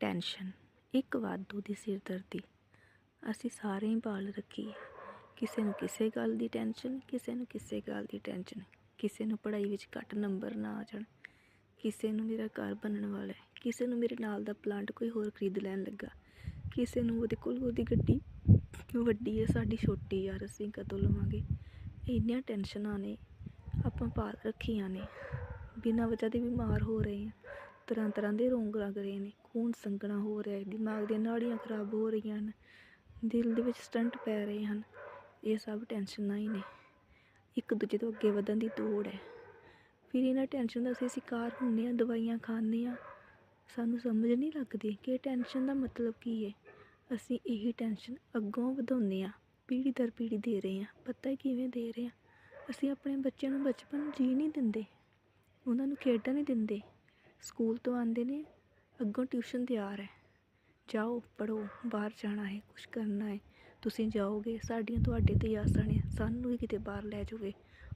Tension, ਇੱਕ ਵਾਧੂ ਦੀ ਸਿਰਦਰਦੀ। ਅਸੀਂ ਸਾਰੇ ਹੀ ਪਾਲ ਰੱਖੀ ਹੈ। ਕਿਸੇ ਨੂੰ ਕਿਸੇ ਗੱਲ ਦੀ ਟੈਨਸ਼ਨ, ਕਿਸੇ ਨੂੰ ਕਿਸੇ ਗੱਲ ਦੀ ਟੈਨਸ਼ਨ। ਕਿਸੇ ਨੂੰ ਪੜ੍ਹਾਈ ਵਿੱਚ ਘੱਟ ਨੰਬਰ ਨਾ ਆ ਜਾਣ। ਕਿਸੇ ਨੂੰ ਮੇਰਾ ਘਰ ਬਣਨ ਵਾਲਾ ਹੈ। ਕਿਸੇ ਨੂੰ ਮੇਰੇ ਨਾਲ ਦਾ ਪਲਾਂਟ ਕੋਈ ਹੋਰ ਖਰੀਦ ਲੈਣ ਲੱਗਾ। ਕਿਸੇ ਨੂੰ ਉਹਦੇ ਕੋਲ ਉਹਦੀ ਗੱਡੀ ਵੱਡੀ ਹੈ, ਸਾਡੀ ਛੋਟੀ ਯਾਰ, ਅਸੀਂ ਕਦੋਂ ਲਵਾਂਗੇ? ਇੰਨੀਆਂ ਟੈਨਸ਼ਨਾਂ ਨੇ, ਆਪਾਂ ਪਾਲ ਰੱਖੀਆਂ ਨੇ। ਬਿਨਾਂ ਵਜ੍ਹਾ ਦੇ ਬਿਮਾਰ ਹੋ ਰਹੇ ਹਾਂ। ਤਰ੍ਹਾਂ ਤਰ੍ਹਾਂ ਦੇ ਰੋਗ ਲੱਗ ਰਹੇ ਨੇ, ਖੂਨ ਸੰਘਣਾ ਹੋ ਰਿਹਾ ਦਿਮਾਗ ਦੀਆਂ ਨਾੜੀਆਂ ਖਰਾਬ ਹੋ ਰਹੀਆਂ ਹਨ, ਦਿਲ ਦੇ ਵਿੱਚ ਸਟੰਟ ਪੈ ਰਹੇ ਹਨ, ਇਹ ਸਭ ਟੈਨਸ਼ਨਾਂ ਹੀ ਨੇ, ਇੱਕ ਦੂਜੇ ਤੋਂ ਅੱਗੇ ਵਧਣ ਦੀ ਦੌੜ ਹੈ। ਫਿਰ ਇਹਨਾਂ ਟੈਨਸ਼ਨ ਦਾ ਅਸੀਂ ਸ਼ਿਕਾਰ ਹੁੰਦੇ ਹਾਂ, ਦਵਾਈਆਂ ਖਾਂਦੇ ਹਾਂ, ਸਾਨੂੰ ਸਮਝ ਨਹੀਂ ਲੱਗਦੀ ਕਿ ਟੈਨਸ਼ਨ ਦਾ ਮਤਲਬ ਕੀ ਹੈ। ਅਸੀਂ ਇਹੀ ਟੈਨਸ਼ਨ ਅੱਗੋਂ ਵਧਾਉਂਦੇ ਹਾਂ, ਪੀੜ੍ਹੀ ਦਰ ਪੀੜ੍ਹੀ ਦੇ ਰਹੇ ਹਾਂ, ਪਤਾ ਹੀ ਕਿਵੇਂ ਦੇ ਰਹੇ ਹਾਂ। ਅਸੀਂ ਆਪਣੇ ਬੱਚਿਆਂ ਨੂੰ ਬਚਪਨ ਜੀ ਨਹੀਂ ਦਿੰਦੇ, ਉਹਨਾਂ ਨੂੰ ਖੇਡਣ ਨਹੀਂ ਦਿੰਦੇ। ਸਕੂਲ ਤੋਂ ਆਉਂਦੇ ਨੇ, ਅੱਗੋਂ ਟਿਊਸ਼ਨ ਤਿਆਰ ਹੈ। ਜਾਓ, ਪੜ੍ਹੋ, ਬਾਹਰ ਜਾਣਾ ਹੈ, ਕੁਛ ਕਰਨਾ ਹੈ। ਤੁਸੀਂ ਜਾਓਗੇ, ਸਾਡੀਆਂ ਤੁਹਾਡੇ ਤੇ ਆਸਾਂ ਨੇ, ਸਾਨੂੰ ਵੀ ਕਿਤੇ ਬਾਹਰ ਲੈ ਜਾਓਗੇ।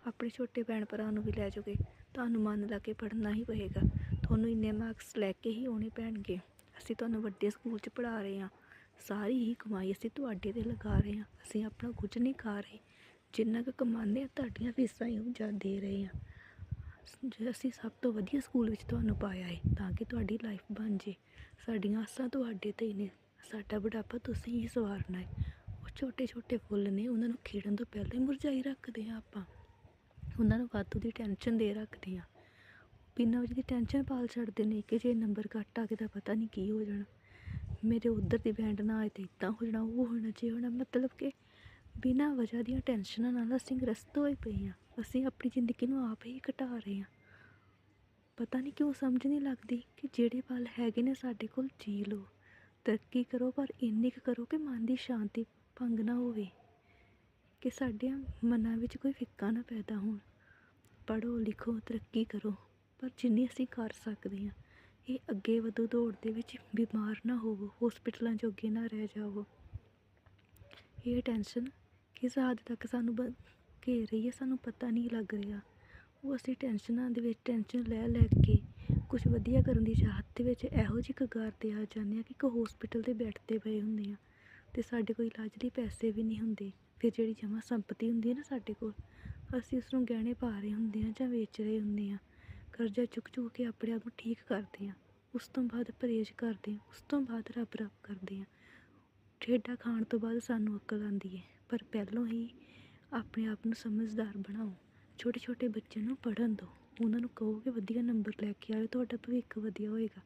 ਆਪਣੇ ਛੋਟੇ ਭੈਣ ਭਰਾ ਨੂੰ ਵੀ ਲੈ ਜਾਓਗੇ। ਤੁਹਾਨੂੰ ਮਨ ਲਾ ਕੇ ਪੜ੍ਹਨਾ ਹੀ ਪਏਗਾ। ਤੁਹਾਨੂੰ ਇੰਨੇ ਮਾਰਕਸ ਲੈ ਕੇ ਹੀ ਆਉਣੇ ਪੈਣਗੇ। ਅਸੀਂ ਤੁਹਾਨੂੰ ਵੱਡੇ ਸਕੂਲ 'ਚ ਪੜ੍ਹਾ ਰਹੇ ਹਾਂ। ਸਾਰੀ ਹੀ ਕਮਾਈ ਅਸੀਂ ਤੁਹਾਡੇ 'ਤੇ ਲਗਾ ਰਹੇ ਹਾਂ। ਅਸੀਂ ਆਪਣਾ ਕੁਝ ਨਹੀਂ ਖਾ ਰਹੇ। ਜਿੰਨਾ ਕੁ ਕਮਾਉਂਦੇ ਹਾਂ, ਤੁਹਾਡੀਆਂ ਫੀਸਾਂ ਹੀ ਉਹ ਜਾ ਦੇ ਰਹੇ ਹਾਂ। ਜੇ ਅਸੀਂ ਸਭ ਤੋਂ ਵਧੀਆ ਸਕੂਲ ਵਿੱਚ ਤੁਹਾਨੂੰ ਪਾਇਆ ਹੈ ਤਾਂ ਕਿ ਤੁਹਾਡੀ ਲਾਈਫ ਬਣ ਜੇ। ਸਾਡੀਆਂ ਆਸਾਂ ਤੁਹਾਡੇ ਤੇ ਹੀ ਨੇ। ਸਾਡਾ ਬੁਢਾਪਾ ਤੁਸੀਂ ਹੀ ਸਵਾਰਨਾ ਹੈ ਉਹ ਛੋਟੇ ਛੋਟੇ ਫੁੱਲ ਨੇ, ਉਹਨਾਂ ਨੂੰ ਖਿੜਨ ਤੋਂ ਪਹਿਲਾਂ ਹੀ ਮੁਰਝਾਈ ਰੱਖਦੇ ਹਾਂ ਆਪਾਂ। ਉਹਨਾਂ ਨੂੰ ਵਾਧੂ ਦੀ ਟੈਨਸ਼ਨ ਦੇ ਰੱਖਦੇ ਹਾਂ ਬਿਨਾਂ ਵਜ੍ਹਾ ਦੀ ਟੈਨਸ਼ਨ ਪਾਲ ਛੱਡਦੇ ਨੇ ਕਿ ਜੇ ਨੰਬਰ ਘੱਟ ਆ ਕੇ ਤਾਂ ਪਤਾ ਨਹੀਂ ਕੀ ਹੋ ਜਾਣਾ। ਮੇਰੇ ਉਧਰ ਦੀ ਬੈਂਡ ਨਾ ਆਏ ਤਾਂ ਇੱਦਾਂ ਹੋ ਜਾਣਾ, ਉਹ ਹੋਣਾ, ਜੇ ਹੋਣਾ, ਮਤਲਬ ਕਿ ਬਿਨਾਂ ਵਜ੍ਹਾ ਦੀਆਂ ਟੈਨਸ਼ਨਾਂ ਨਾਲ ਅਸੀਂ ਗ੍ਰਸਤ ਹੋਏ ਪਏ ਹਾਂ। ਅਸੀਂ ਆਪਣੀ ਜ਼ਿੰਦਗੀ ਨੂੰ ਆਪ ਹੀ ਘਟਾ ਰਹੇ ਹਾਂ। ਪਤਾ ਨਹੀਂ ਕਿਉਂ ਸਮਝ ਨਹੀਂ ਲੱਗਦੀ ਕਿ ਜਿਹੜੇ ਪਲ ਹੈਗੇ ਨੇ ਸਾਡੇ ਕੋਲ ਜੀ ਲਓ। ਤਰੱਕੀ ਕਰੋ, ਪਰ ਇੰਨੀ ਕੁ ਕਰੋ ਕਿ ਮਨ ਦੀ ਸ਼ਾਂਤੀ ਭੰਗ ਨਾ ਹੋਵੇ। ਕਿ ਸਾਡੇ ਮਨਾਂ ਵਿੱਚ ਕੋਈ ਫਿੱਕਾ ਨਾ ਪੈਦਾ ਹੋਣ। ਪੜ੍ਹੋ, ਲਿਖੋ, ਤਰੱਕੀ ਕਰੋ, ਪਰ ਜਿੰਨੀ ਅਸੀਂ ਕਰ ਸਕਦੇ ਹਾਂ, ਇਹ ਅੱਗੇ ਵਧੋ ਦੌੜ ਦੇ ਵਿੱਚ ਬਿਮਾਰ ਨਾ ਹੋਵੋ ਹਸਪੀਟਲਾਂ ਜੋਗੇ ਨਾ ਰਹਿ ਜਾਵੋ। ਇਹ ਟੈਨਸ਼ਨ ਕਿਸ ਹੱਦ ਤੱਕ ਸਾਨੂੰ ਬ, ਘੇਰ ਰਹੀ ਹੈ ਸਾਨੂੰ ਪਤਾ ਨਹੀਂ ਲੱਗ ਰਿਹਾ। ਉਹ ਅਸੀਂ ਟੈਨਸ਼ਨਾਂ ਦੇ ਵਿੱਚ, ਟੈਨਸ਼ਨ ਲੈ ਲੈ ਕੇ ਕੁਛ ਵਧੀਆ ਕਰਨ ਦੀ ਚਾਹਤ ਦੇ ਵਿੱਚ ਇਹੋ ਜਿਹੀ ਕਗਾਰ 'ਤੇ ਆ ਜਾਂਦੇ ਹਾਂ ਕਿ ਇੱਕ ਹੋਸਪਿਟਲ 'ਤੇ ਬੈੱਡ 'ਤੇ ਪਏ ਹੁੰਦੇ ਹਾਂ ਅਤੇ ਸਾਡੇ ਕੋਲ ਇਲਾਜ ਲਈ ਪੈਸੇ ਵੀ ਨਹੀਂ ਹੁੰਦੇ। ਫਿਰ ਜਿਹੜੀ ਜਮ੍ਹਾਂ ਸੰਪਤੀ ਹੁੰਦੀ ਹੈ ਨਾ ਸਾਡੇ ਕੋਲ, ਅਸੀਂ ਉਸ ਨੂੰ ਗਹਿਣੇ ਪਾ ਰਹੇ ਹੁੰਦੇ ਹਾਂ ਜਾਂ ਵੇਚ ਰਹੇ ਹੁੰਦੇ ਹਾਂ, ਕਰਜ਼ਾ ਚੁੱਕ ਚੁੱਕ ਕੇ ਆਪਣੇ ਆਪ ਨੂੰ ਠੀਕ ਕਰਦੇ ਹਾਂ। ਉਸ ਤੋਂ ਬਾਅਦ ਪਰਹੇਜ਼ ਕਰਦੇ ਹਾਂ, ਉਸ ਤੋਂ ਬਾਅਦ ਰੱਬ ਰੱਬ ਕਰਦੇ ਹਾਂ। ਠੇਡਾ ਖਾਣ ਤੋਂ ਬਾਅਦ ਸਾਨੂੰ ਅਕਲ ਆਉਂਦੀ ਹੈ। ਪਰ ਪਹਿਲੋਂ ਹੀ ਆਪਣੇ ਆਪ ਨੂੰ ਸਮਝਦਾਰ ਬਣਾਓ। ਛੋਟੇ ਛੋਟੇ ਬੱਚਿਆਂ ਨੂੰ ਪੜ੍ਹਨ ਦਿਓ। ਉਹਨਾਂ ਨੂੰ ਕਹੋ ਕਿ ਵਧੀਆ ਨੰਬਰ ਲੈ ਕੇ ਆਇਓ, ਤੁਹਾਡਾ ਭਵਿੱਖ ਵਧੀਆ ਹੋਏਗਾ।